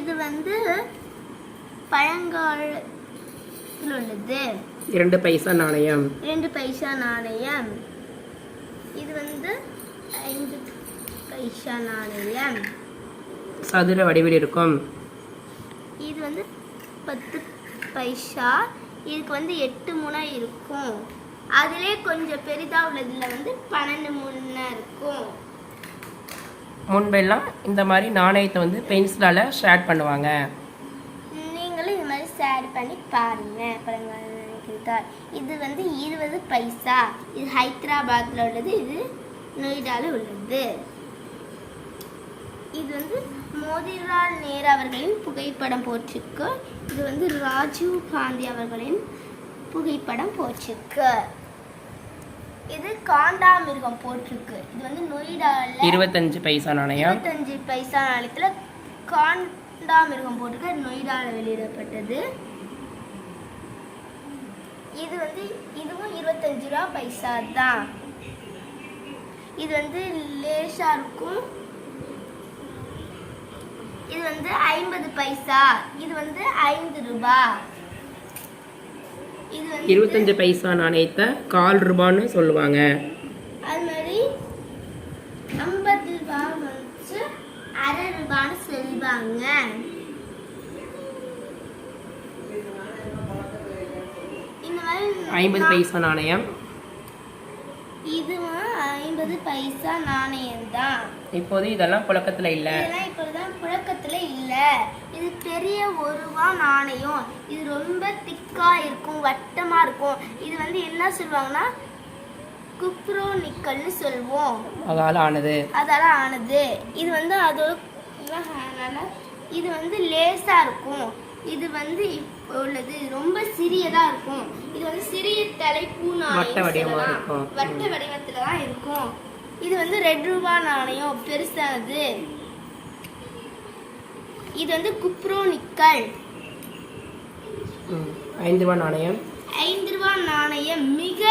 இது வந்து பழங்காலத்தில் உள்ளது. இரண்டு பைசா நாணயம். ரெண்டு பைசா நாணயம். இது வந்து ஐந்து பைசா நாணயம். சதுர வடிவில் இருக்கும். இது வந்து பத்து பைசா. இதுக்கு வந்து எட்டு முனை இருக்கும். அதிலே கொஞ்சம் பெரிதா உள்ளதுல வந்து பன்னெண்டு முனை இருக்கும். முன்பெல்லாம் இந்த மாதிரி நாணயத்தை வந்து பென்சிலால் ஷேட் பண்ணுவாங்க. நீங்களும் இது மாதிரி ஷேர் பண்ணி பாருங்க. இது வந்து இருபது பைசா. இது ஹைதராபாத்ல உள்ளது இது நொய்டால உள்ளது. இது வந்து மோதிலால் நேரு அவர்களின் புகைப்படம் போட்டிருக்கு இது வந்து ராஜீவ் காந்தி அவர்களின் புகைப்படம் போட்டிருக்கு இது காண்டாமிருகம் போட்டிருக்கு. இது வந்து நொய்டால இருபத்தஞ்சு பைசா நாணயம். இருபத்தஞ்சு பைசா நாணயத்துல காண்டாமிருகம் போட்டிருக்கு. அது நொய்டால வெளியிடப்பட்டது. இது வந்து இதுவும் இருபத்தஞ்சு ரூபா பைசா தான். இது வந்து லேசா இருக்கும். இது வந்து ஐம்பது பைசா. இது வந்து ஐந்து ரூபாய் இருபத்தஞ்சு பைசா நாணயத்தை கால் ரூபான்னு சொல்லுவாங்க. அது மாதிரி ஐம்பது ரூபாய் வந்து அரை ரூபான்னு சொல்லுவாங்க. ஐம்பது பைசா நாணயம். இதுவும் ஐம்பது பைசா நாணயம் தான் இப்போது இதெல்லாம் புழக்கத்தில் இல்லை இதெல்லாம் இப்போதான் புழக்கத்துல இல்ல இது பெரிய ஒரு ரூபா நாணயம். இது ரொம்ப திக்கா இருக்கும் வட்டமா இருக்கும். இது வந்து என்ன சொல்லுவாங்கன்னா குப்ரோ நிக்கல்னு சொல்லுவோம். அதால் ஆனது. அதால ஆனது. இது வந்து அதோட இது வந்து லேசா இருக்கும். இது வந்து உள்ளது ரொம்ப சிறியதா இருக்கும். இது வந்து சிறிய தலைப்பூ வட்ட வடிவமா. இருக்கும். வட்ட வடிவத்துல தான் இருக்கும். இது வந்து ரெட் ரூபா நாணயம் பெருசானது. இது வந்து குப்ரோ நிக்கல் ம். ஐந்து ரூபா நாணயம். ஐந்து ரூபா நாணயம் மிக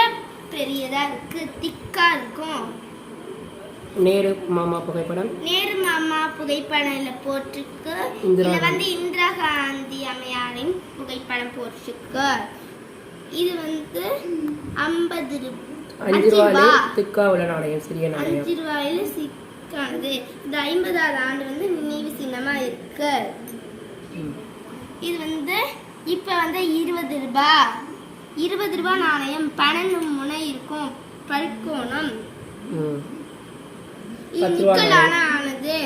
பெரியதா இருக்கு திக்கா இருக்கும். நேரு மாமா புகைப்படம். நேரு மாமா புகைப்படம்ல போட்டிருக்கு. இதுல வந்து இந்திரா காந்தி அம்மையாரின் புகைப்படம் போட்டிருக்கு. இது வந்து ஐம்பது அஞ்சு ரூபாயிலே திக்கா உள்ள நாணயம் சிறிய நாணயம். அஞ்சு ரூபாயில சிக்கானது இந்த ஐம்பதாவது ஆண்டு வந்து நினைவு சின்னமா இருக்கு. இது வந்து இப்ப வந்து இருபது ரூபாய் இருபது ரூபாய் நாணயம் பன்னெண்டு முனை இருக்கும். பல்கோணம். இது ரூபா நிக்கலான ஆனது.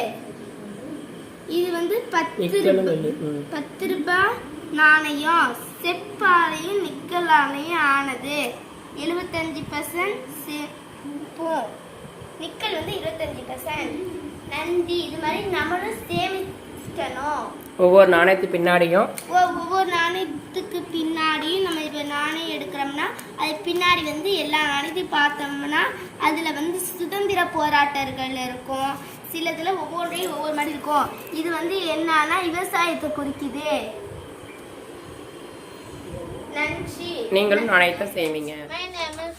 இது வந்து பத்து. பத்து ரூபாய் நாணயம். செப்பாலையும் நிக்கலாலையும் ஆனது. எழுபத்தஞ்சு பர்சன்ட் செப்போம் நிக்கல் வந்து இருபத்தஞ்சு பர்சன்ட் நன்றி இது மாதிரி நம்மளும் சேமிக்கணும். ஒவ்வொரு நாணயத்து பின்னாடியும். ஒவ்வொரு நாணயத்துக்கு பின்னாடியும் நம்ம இப்போ நாணயம் எடுக்கிறோம்னா அது பின்னாடி வந்து எல்லா நாணயத்தையும் பார்த்தோம்னா அதில் வந்து சுதந்திர போராட்டர்கள் இருக்கும். சிலதுல ஒவ்வொன்றையும் ஒவ்வொரு மாதிரி இருக்கும். இது வந்து என்னன்னா விவசாயத்தை குறிக்குது. நன்றி. நீங்களும் நாணயத்தை சேமிங்க.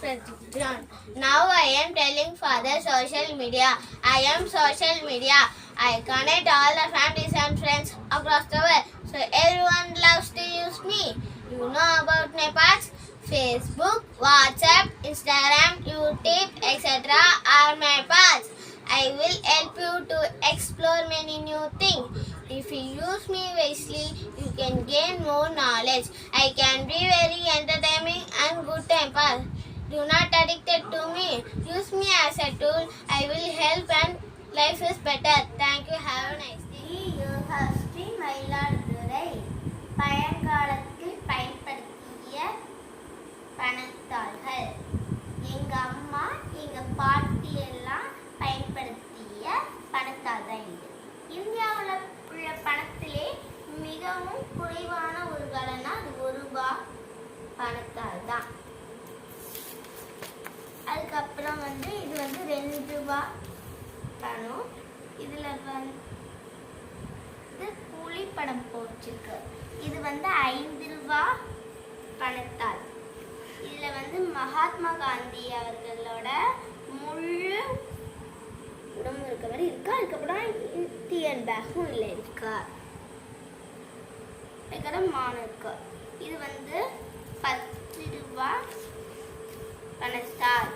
Now I am telling for the social media. I am social media. I connect all the families and friends across the world. So everyone loves to use me. You know about parts? Facebook, WhatsApp, Instagram, YouTube, etc. are my paths. I will help you to explore many new things. If you use me wisely, you can gain more knowledge. I can be very entertaining and good tempered. Do not addicted to me. Use me as a tool. I will help and life is better. Thank you. Have a nice day. You have seen my Lord பணம் இதுல வந்து இது படம் போச்சிருக்கு இது வந்து ஐந்து ரூபா பணத்தால். இதுல வந்து மகாத்மா காந்தி அவர்களோட முழு உடம்பு இருக்கவர் மாதிரி அதுக்கப்புறம் இந்தியன் பேக்கும் இல்லை இருக்கா? அதுக்கப்புறம் மானு இது வந்து பத்து ரூபா பணத்தால்.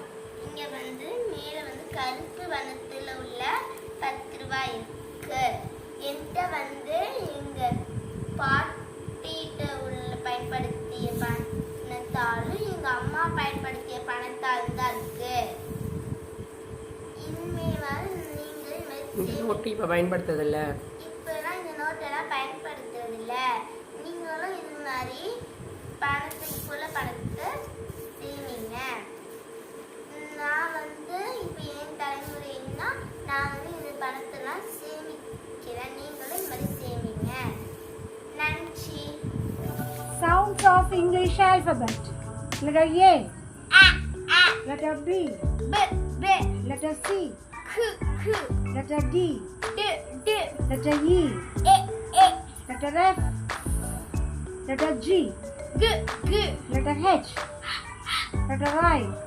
இங்க வந்து மேலே வந்து கருப்பு வண்ணத்தில் உள்ள பத்து ரூபாய் இருக்கு. என்கிட்ட வந்து எங்க பாட்டிகிட்ட உள்ள பயன்படுத்திய பணத்தாலும் எங்க அம்மா பயன்படுத்திய பணத்தாலும் தான் இருக்கு. இனிமேல் நீங்கள் ஒட்டி இப்போ பயன்படுத்துறதில்ல. நான் வந்து இந்த பணத்தெல்லாம் சேமிக்கிறேன் நீங்களும் இது மாதிரி சேமிங்க நன்றி Sounds of English alphabet. Letter A, a a letter B, ப ப letter C, கு கு letter D, to to letter E, a a letter F, letter G, கு கு letter H, letter I, E E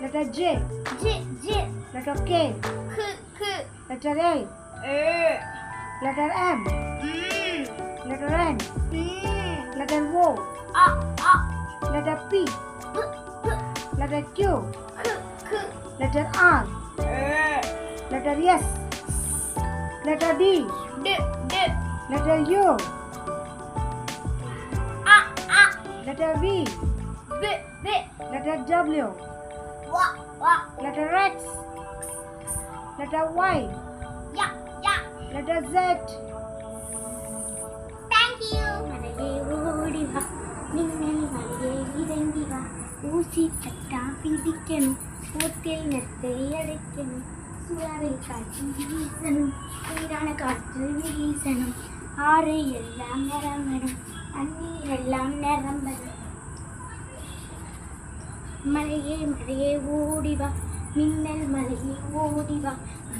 Letter J. J. J. Letter K. K. K. Letter A. A. Letter M. M. Letter N. N. Letter O. A. A. Letter P. P. P. Letter Q. K. K. Letter R. Letter S. Letter D. D. D. Letter U. A. A. Letter V. V. V. Letter W. வா வா letter X, letter Y, yeah yeah letter Z, thank you மலையே ஓடி வா. மின்னல் மலையே இறங்கி வா. ஊசி சட்டா பிடிக்கணும். மூத்தில் நெத்தை அடைக்கணும். சுழலை காற்று வீசணும். சீரான காற்று வீசணும். ஆறு எல்லாம் நிரம்பணும் தண்ணீர் எல்லாம் நிரம்பணும். மலையே மலையே ஓடி வா மின்னல் மலையே ஓடி வா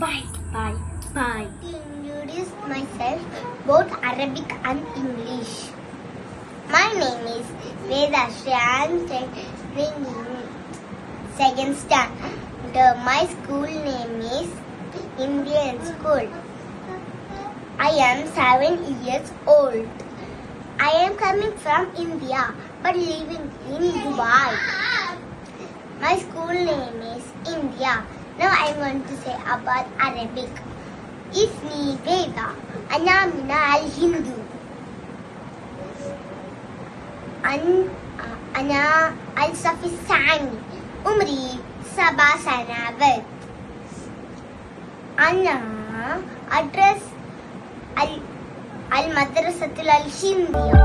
பாய் பாய் பாய் introduce myself both Arabic and English. My name is Vedashri. I am studying in second standard. My school name is Indian School. I am seven years old. I am coming from India but living in Dubai. My school name is India. Now I want to say about Arabic. اسمي بيضة أنا من الهند أن أنا الصف الثاني عمري سبع سنوات أنا أدرس ال- المدرسة الهندية